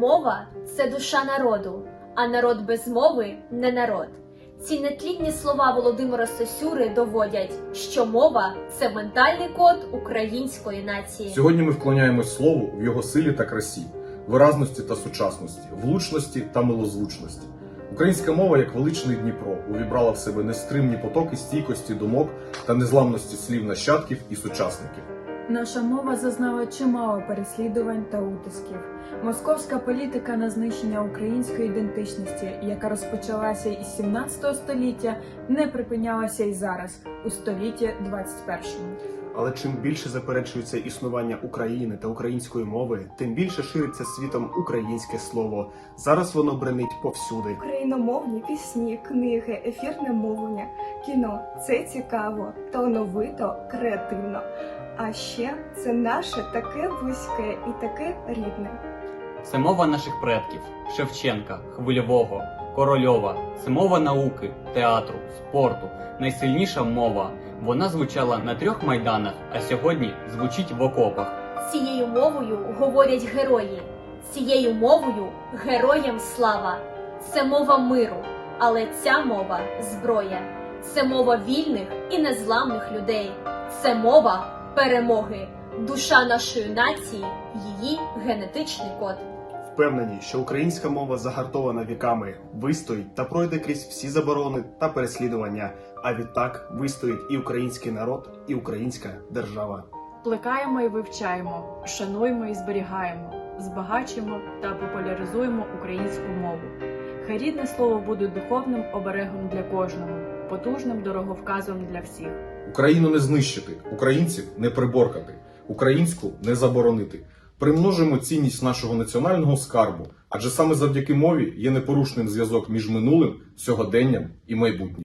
Мова це душа народу, а народ без мови не народ. Ці нетлінні слова Володимира Сосюри доводять, що мова це ментальний код української нації. Сьогодні ми вклоняємось слову в його силі та красі, виразності та сучасності, влучності та милозвучності. Українська мова, як величний Дніпро, увібрала в себе нестримні потоки стійкості думок та незламності слів нащадків і сучасників. Наша мова зазнала чимало переслідувань та утисків. Московська політика на знищення української ідентичності, яка розпочалася із 17 століття, не припинялася і зараз, у столітті 21. Але чим більше заперечується існування України та української мови, тим більше шириться світом українське слово. Зараз воно бренить повсюди. Україномовні пісні, книги, ефірне мовлення, кіно це цікаво, талановито, креативно. А ще це наше таке близьке і таке рідне. Це мова наших предків Шевченка, Хвильового, Корольова. Це мова науки, театру, спорту. Найсильніша мова. Вона звучала на трьох майданах, а сьогодні звучить в окопах. Цією мовою говорять герої. Цією мовою героям слава. Це мова миру, але ця мова зброя. Це мова вільних і незламних людей. Це мова перемоги. Душа нашої нації, її генетичний код. Впевнені, що українська мова загартована віками, вистоїть та пройде крізь всі заборони та переслідування. А відтак вистоїть і український народ, і українська держава. Плекаємо і вивчаємо, шануємо і зберігаємо, збагачуємо та популяризуємо українську мову. Хай рідне слово буде духовним оберегом для кожного, потужним дороговказом для всіх. Україну не знищити, українців не приборкати, українську не заборонити. Примножимо цінність нашого національного скарбу, адже саме завдяки мові є непорушним зв'язок між минулим, сьогоденням і майбутнім.